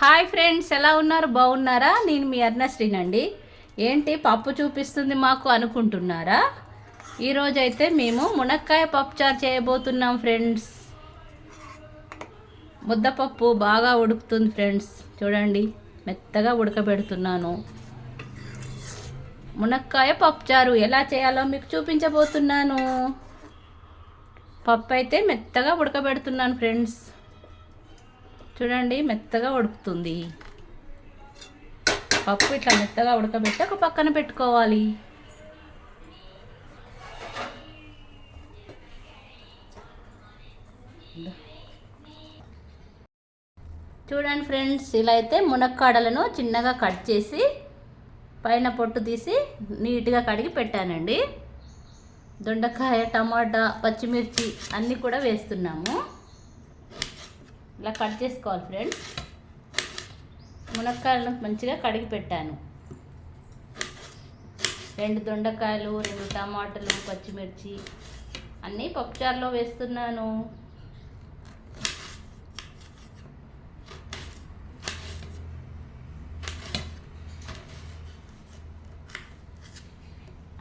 Hi friends ఎలా ఉన్నారు? బాగున్నారా? నేను మీ అర్ణశ్రీనండి. ఏంటి పప్పు చూపిస్తుంది మాకు అనుకుంటున్నారా? ఈరోజు అయితే మేము మునక్కాయ పప్పుచారు చేయబోతున్నాం ఫ్రెండ్స్. ముద్దపప్పు బాగా ఉడుకుతుంది ఫ్రెండ్స్. చూడండి మెత్తగా ఉడకబెడుతున్నాను. మునక్కాయ పప్పుచారు ఎలా చేయాలో మీకు చూపించబోతున్నాను. పప్పు అయితే మెత్తగా ఉడకబెడుతున్నాను ఫ్రెండ్స్. చూడండి మెత్తగా ఉడుకుతుంది. పప్పు ఇట్లా మెత్తగా ఉడకబెట్టి ఒక పక్కన పెట్టుకోవాలి. చూడండి ఫ్రెండ్స్ ఇలా అయితే మునక్కాడలను చిన్నగా కట్ చేసి పైన పొట్టు తీసి నీట్గా కడిగి పెట్టానండి. దొండకాయ టమాటా పచ్చిమిర్చి అన్నీ కూడా వేస్తున్నాము. ఇలా కట్ చేసుకోవాలి ఫ్రెండ్స్. మునక్కాయలను మంచిగా కడిగి పెట్టాను. రెండు దొండకాయలు రెండు టమాటాలు పచ్చిమిర్చి అన్నీ పప్పుచారులో వేస్తున్నాను.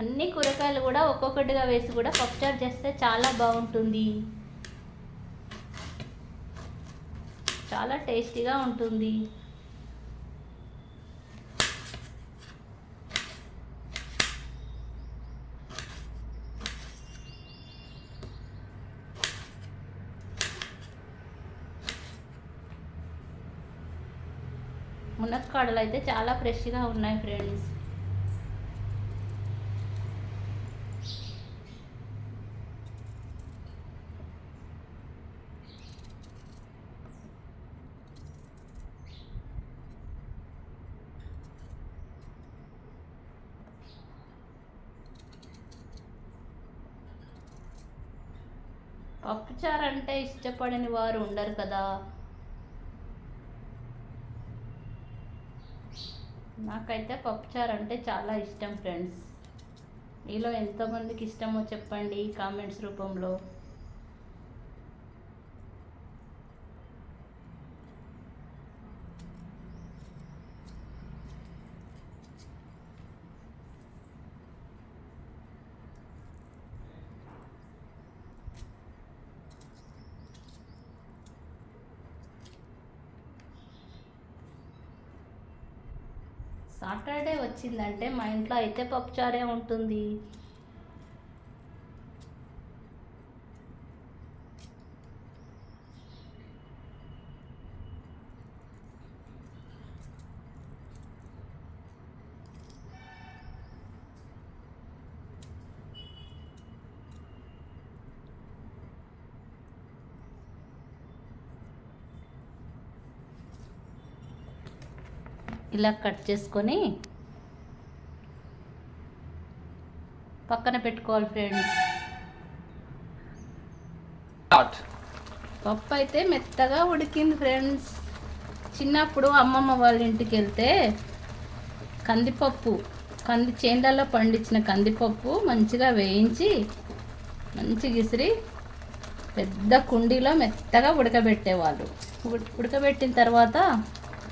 అన్ని కూరగాయలు కూడా ఒక్కొక్కటిగా వేసి కూడా పప్పుచారు చేస్తే చాలా బాగుంటుంది. చాలా టేస్టీగా ఉంటుంది. మునక్కాడలు అయితే చాలా ఫ్రెష్గా ఉన్నాయి ఫ్రెండ్స్. పప్పుచారు అంటే ఇష్టపడని వారు ఉండరు కదా. నాకైతే పప్పుచారు అంటే చాలా ఇష్టం ఫ్రెండ్స్. మీలో ఎంతమందికి ఇష్టమో చెప్పండి కామెంట్స్ రూపంలో. సాటర్డే వచ్చిందంటే మా ఇంట్లో అయితే పప్పుచారే ఉంటుంది. ఇలా కట్ చేసుకొని పక్కన పెట్టుకోవాలి ఫ్రెండ్స్ పప్పు అయితే మెత్తగా ఉడికింది ఫ్రెండ్స్ చిన్నప్పుడు అమ్మమ్మ వాళ్ళ ఇంటికి వెళ్తే కందిపప్పు కంది చేన్లలో పండించిన కందిపప్పు మంచిగా వేయించి మంచి గిసిరి పెద్ద కుండీలో మెత్తగా ఉడకబెట్టేవాళ్ళు. ఉడ- ఉడకబెట్టిన తర్వాత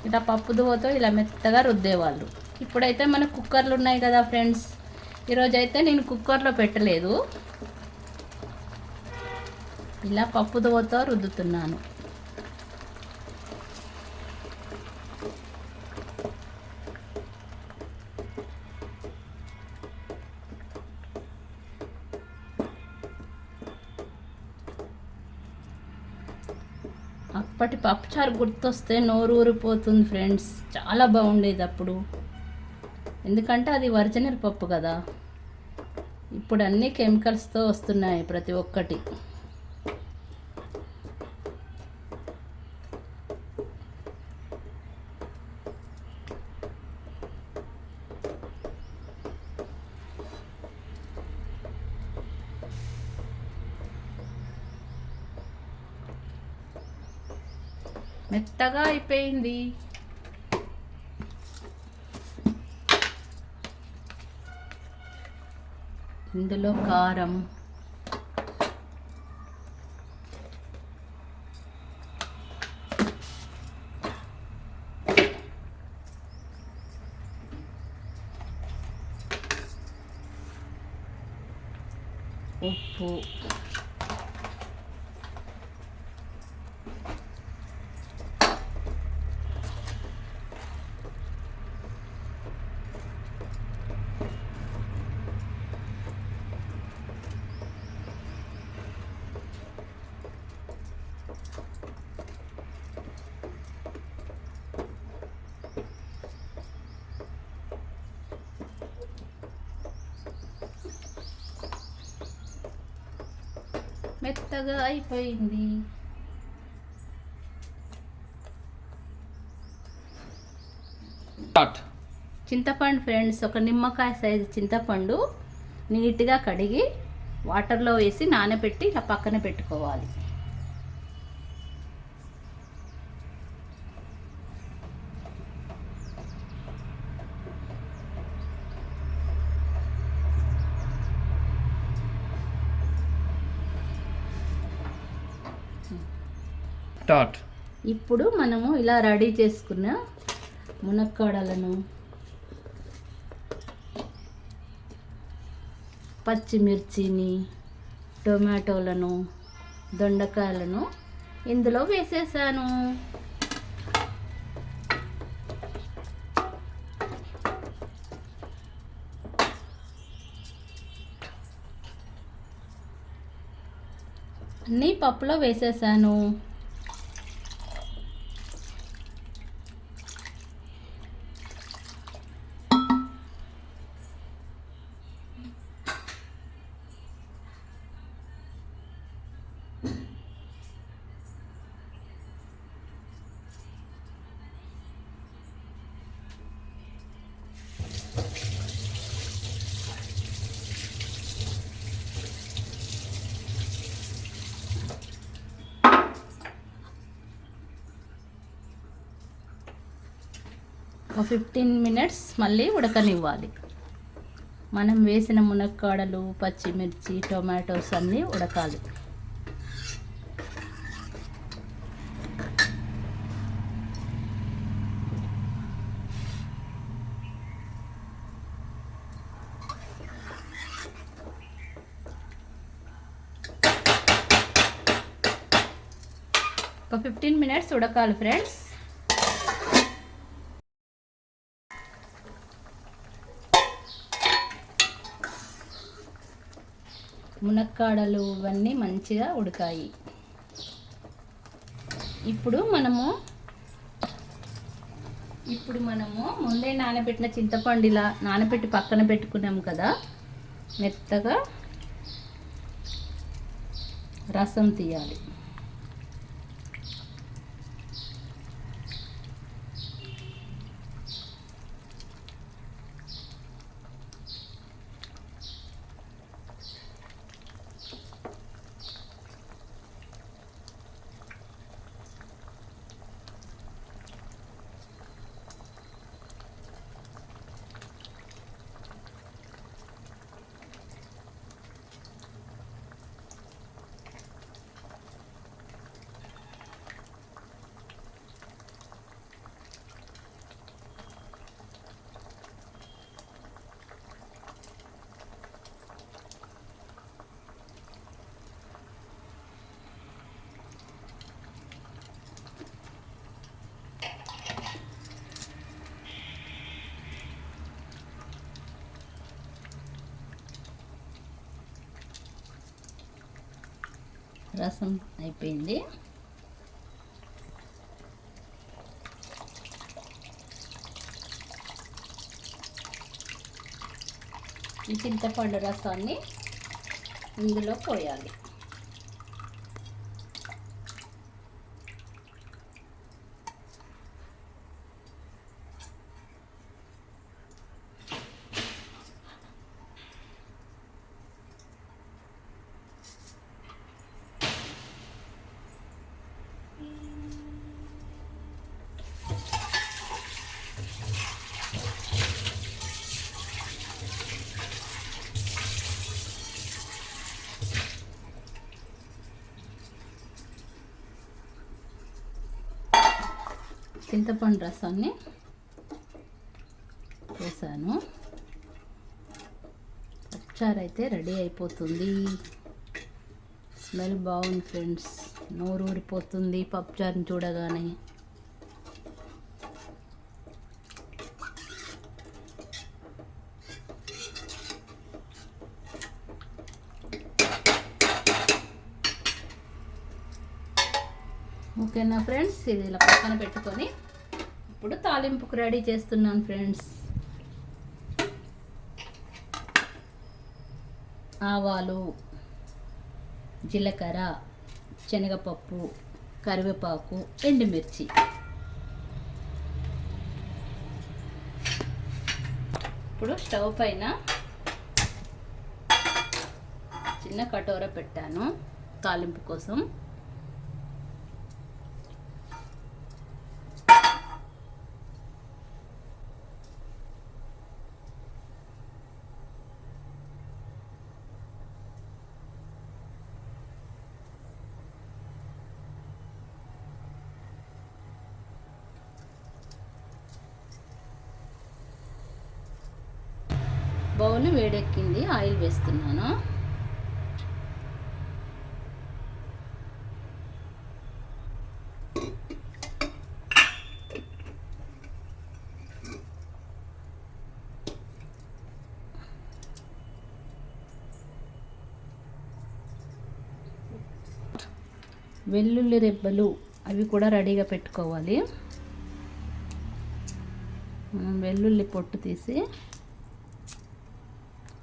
ఇలా పప్పు దువ్వతో ఇలా మెత్తగా రుద్దేవాళ్ళు. ఇప్పుడైతే మన కుక్కర్లు ఉన్నాయి కదా ఫ్రెండ్స్. ఈరోజు అయితే నేను కుక్కర్లో పెట్టలేదు. ఇలా పప్పు దువ్వతో రుద్దుతున్నాను. అప్పటి పప్పుచారు గుర్తొస్తే నోరు ఊరిపోతుంది ఫ్రెండ్స్. చాలా బాగుండేది అప్పుడు. ఎందుకంటే అది ఒరిజినల్ పప్పు కదా. ఇప్పుడు అన్నీ కెమికల్స్తో వస్తున్నాయి ప్రతి ఒక్కటి. మెత్తగా అయిపోయింది. ఇందులో కారం. మెత్తగా అయిపోయింది. చింతపండు ఫ్రెండ్స్ ఒక నిమ్మకాయ సైజు చింతపండు నీట్గా కడిగి వాటర్లో వేసి నానబెట్టి ఇలా పక్కన పెట్టుకోవాలి. స్టార్ట్ ఇప్పుడు మనము ఇలా రెడీ చేసుకున్న మునక్కాడలను పచ్చిమిర్చిని టొమాటోలను దొండకాయలను ఇందులో వేసేసాను. అన్నీ పప్పులో వేసేసాను. ఒక ఫిఫ్టీన్ మినిట్స్ మళ్ళీ ఉడకనివ్వాలి. మనం వేసిన మునక్కాడలు పచ్చిమిర్చి టొమాటోస్ అన్నీ ఉడకాలి. ఒక ఫిఫ్టీన్ మినిట్స్ ఉడకాలి ఫ్రెండ్స్ మునక్కాడలు ఇవన్నీ మంచిగా ఉడకాయి. ఇప్పుడు మనము ఇప్పుడు మనము ముందే నానబెట్టిన చింతపండు ఇలా నానబెట్టి పక్కన పెట్టుకున్నాము కదా మెత్తగా రసం తీయాలి. రసం అయిపోయింది. ఈ చింతపండు రసాన్ని ఇందులో పోయాలి. చింతపండు రసాన్ని వేసాను. పప్పుచారు అయితే రెడీ అయిపోతుంది. స్మెల్ బాగుంది ఫ్రెండ్స్. నోరు ఊరిపోతుంది పప్పుచారుని చూడగానే. ఓకేనా ఫ్రెండ్స్? ఇది ఇలా పక్కన పెట్టుకొని ఇప్పుడు తాలింపుకు రెడీ చేస్తున్నాను ఫ్రెండ్స్. ఆవాలు జీలకర్ర శనగపప్పు కరివేపాకు ఎండుమిర్చి. ఇప్పుడు స్టవ్ పైన చిన్న కటోర పెట్టాను తాలింపు కోసం. చూపిస్తున్నాను వెల్లుల్లి రెబ్బలు అవి కూడా రెడీగా పెట్టుకోవాలి. మనం వెల్లుల్లి పొట్టు తీసి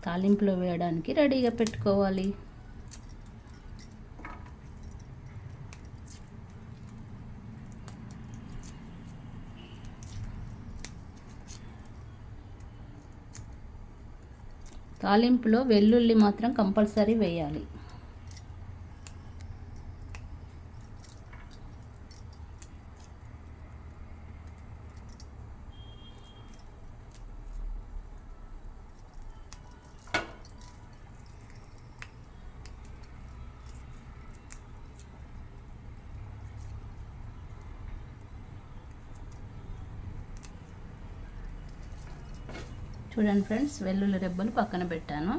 తాలింపులో వేయడానికి రెడీగా పెట్టుకోవాలి. తాలింపులో వెల్లుల్లి మాత్రం కంపల్సరీ వేయాలి. చూడండి ఫ్రెండ్స్ వెల్లుల్లి రెబ్బలు పక్కన పెట్టాను.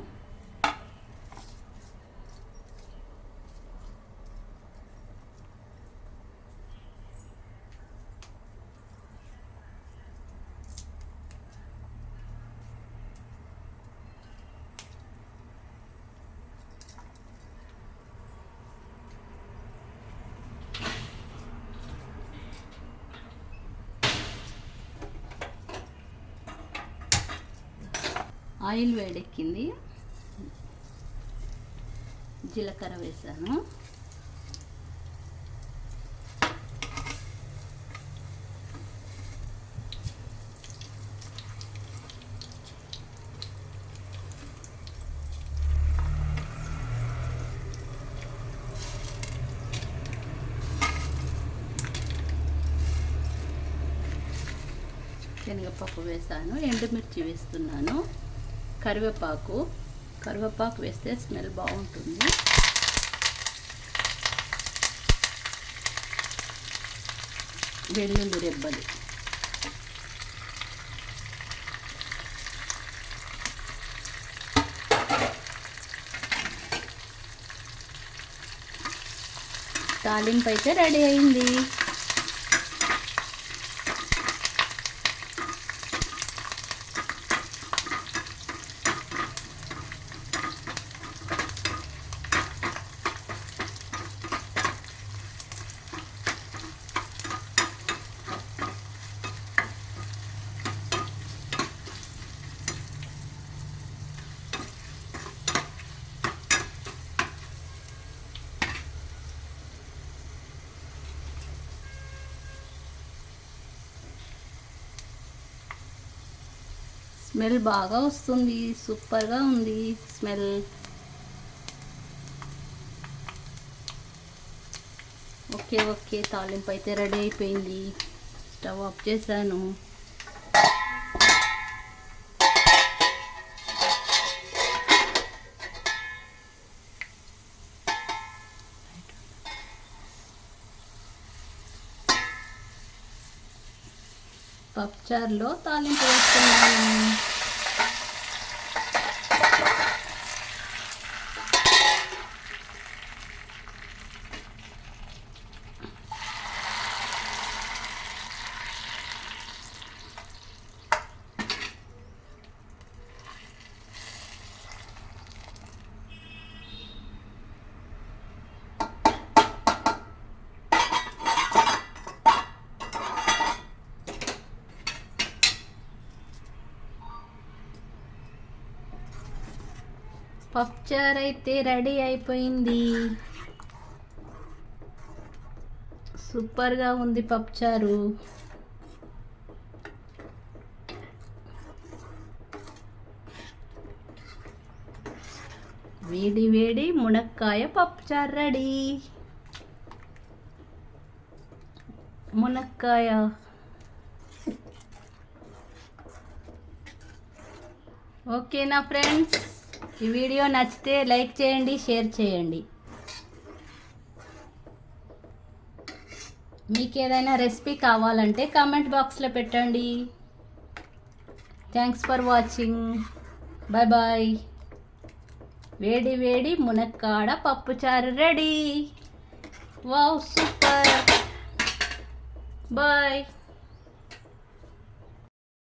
ఆయిల్ వేడెక్కింది. జీలకర్ర వేసాను. శనగపప్పు వేసాను. ఎండుమిర్చి వేస్తున్నాను. కరివేపాకు. కరివేపాకు వేస్తే స్మెల్ బాగుంటుంది. వెల్లుల్లి రెబ్బలు. తాలింపు అయితే రెడీ అయింది. స్మెల్ బాగా వస్తుంది సూపర్గా ఉంది స్మెల్. ఓకే ఓకే తాలింపు అయితే రెడీ అయిపోయింది. స్టవ్ ఆఫ్ చేశాను. పప్పుచారులో తాలింపు వేసుకున్నాను పప్చార్ అయితే రెడీ అయిపోయింది. సూపర్గా ఉంది పప్చారు వేడి వేడి మునక్కాయ పప్పుచారు రెడీ. మునక్కాయ. ఓకేనా ఫ్రెండ్స్. ఈ వీడియో నచ్చితే లైక్ చేయండి షేర్ చేయండి. మీకు ఏదైనా రెసిపీ కావాలంటే కామెంట్ బాక్స్లో పెట్టండి. Thanks for watching bye bye వేడి వేడి మునక్కాడ పప్పుచారు రెడీ. Wow super boy